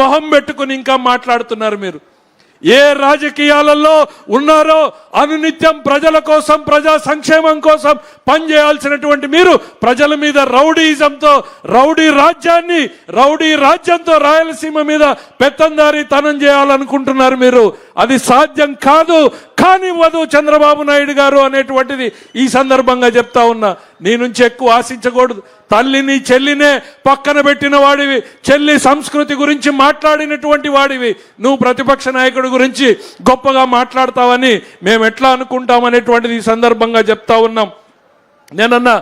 మొహం పెట్టుకుని ఇంకా మాట్లాడుతున్నారు మీరు. ఏ రాజకీయాలలో ఉన్నారో అనునిత్యం ప్రజల కోసం ప్రజా సంక్షేమం కోసం పనిచేయాల్సినటువంటి మీరు ప్రజల మీద రౌడీజంతో రౌడీ రాజ్యాన్ని రౌడీ రాజ్యంతో రాయలసీమ మీద పెత్తందారి తనం చేయాలనుకుంటున్నారు మీరు. అది సాధ్యం కాదు. కానీ వధువు చంద్రబాబు నాయుడు గారు అనేటువంటిది ఈ సందర్భంగా చెప్తా ఉన్నా. నీ నుంచి ఎక్కువ ఆశించకూడదు. తల్లిని చెల్లినే పక్కన పెట్టిన వాడివి. చెల్లి సంస్కృతి గురించి మాట్లాడినటువంటి వాడివి. నువ్వు ప్రతిపక్ష నాయకుడి గురించి గొప్పగా మాట్లాడతావని మేము ఎట్లా అనుకుంటాం అనేటువంటిది ఈ సందర్భంగా చెప్తా ఉన్నాం. నేనన్నా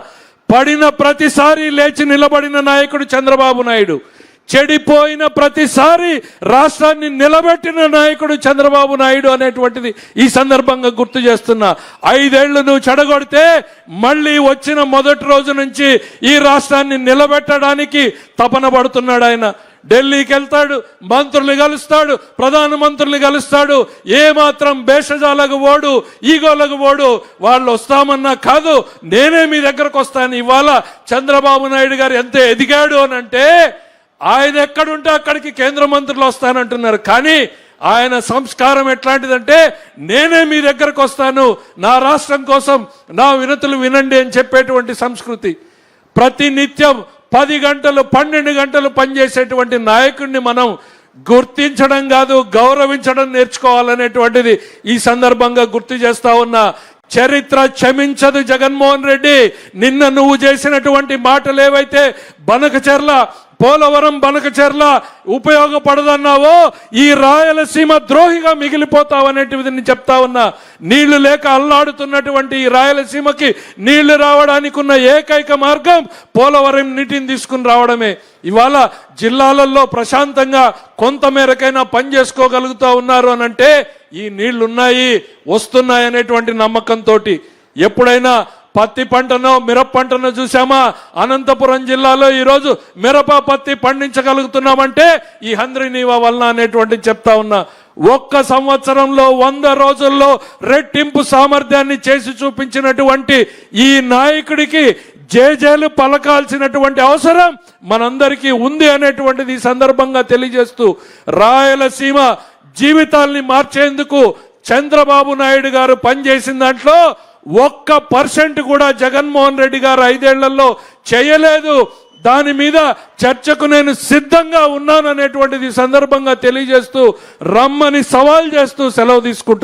పడిన ప్రతిసారి లేచి నిలబడిన నాయకుడు చంద్రబాబు నాయుడు. చెడిపోయిన ప్రతిసారి రాష్ట్రాన్ని నిలబెట్టిన నాయకుడు చంద్రబాబు నాయుడు అనేటువంటిది ఈ సందర్భంగా గుర్తు చేస్తున్నా. ఐదేళ్ళు నువ్వు చెడగొడితే మళ్ళీ వచ్చిన మొదటి రోజు నుంచి ఈ రాష్ట్రాన్ని నిలబెట్టడానికి తపన పడుతున్నాడు ఆయన. ఢిల్లీకి వెళ్తాడు మంత్రులు కలుస్తాడు ప్రధానమంత్రులు కలుస్తాడు ఏ మాత్రం భేషజాలకు ఓడు ఈగోలకు ఓడు వాళ్ళు వస్తామన్నా కాదు నేనే మీ దగ్గరకు వస్తాను. ఇవాళ చంద్రబాబు నాయుడు గారు ఎంత ఎదిగాడు అని అంటే ఆయన ఎక్కడుంటే అక్కడికి కేంద్ర మంత్రులు వస్తానంటున్నారు. కానీ ఆయన సంస్కారం ఎట్లాంటిదంటే నేనే మీ దగ్గరకు వస్తాను నా రాష్ట్రం కోసం నా వినతులు వినండి అని చెప్పేటువంటి సంస్కృతి. ప్రతి నిత్యం పది గంటలు పన్నెండు గంటలు పనిచేసేటువంటి నాయకుడిని మనం గుర్తించడం కాదు గౌరవించడం నేర్చుకోవాలనేటువంటిది ఈ సందర్భంగా గుర్తు చేస్తా ఉన్నా. చరిత్ర క్షమించదు జగన్మోహన్ రెడ్డి. నిన్న నువ్వు చేసినటువంటి మాటలు ఏవైతే బనకచెర్ల పోలవరం బనకచెర్ల ఉపయోగపడదన్నావో ఈ రాయలసీమ ద్రోహిగా మిగిలిపోతావు అనేటిది నేను చెప్తా ఉన్నా. నీళ్ళు లేక అల్లాడుతున్నటువంటి ఈ రాయలసీమకి నీళ్ళు రావడానికి ఉన్న ఏకైక మార్గం పోలవరం నీటిని తీసుకుని రావడమే. ఇవాళ జిల్లాలలో ప్రశాంతంగా కొంత మేరకైనా పని ఉన్నారు అని అంటే ఈ నీళ్ళున్నాయి వస్తున్నాయి అనేటువంటి నమ్మకంతో ఎప్పుడైనా పత్తి పంటను మిరప పంటను చూసామా అనంతపురం జిల్లాలో ఈరోజు మిరప పత్తి పండించగలుగుతున్నామంటే ఈ హంద్రి నీవా వలన అనేటువంటి చెప్తా ఉన్నా. ఒక్క సంవత్సరంలో వంద రోజుల్లో రెట్టింపు సామర్థ్యాన్ని చేసి చూపించినటువంటి ఈ నాయకుడికి జేజేలు పలకాల్సినటువంటి అవసరం మనందరికీ ఉంది అనేటువంటిది ఈ సందర్భంగా తెలియజేస్తూ రాయలసీమ జీవితాల్ని మార్చేందుకు చంద్రబాబు నాయుడు గారు పనిచేసిన దాంట్లో ఒక్క పర్సెంట్ కూడా జగన్మోహన్ రెడ్డి గారు ఐదేళ్ళలో చేయలేదు. దాని మీద చర్చకు నేను సిద్ధంగా ఉన్నాననేటువంటిది సందర్భంగా తెలియజేస్తూ రమ్మని సవాల్ చేస్తూ సెలవు తీసుకుంటాను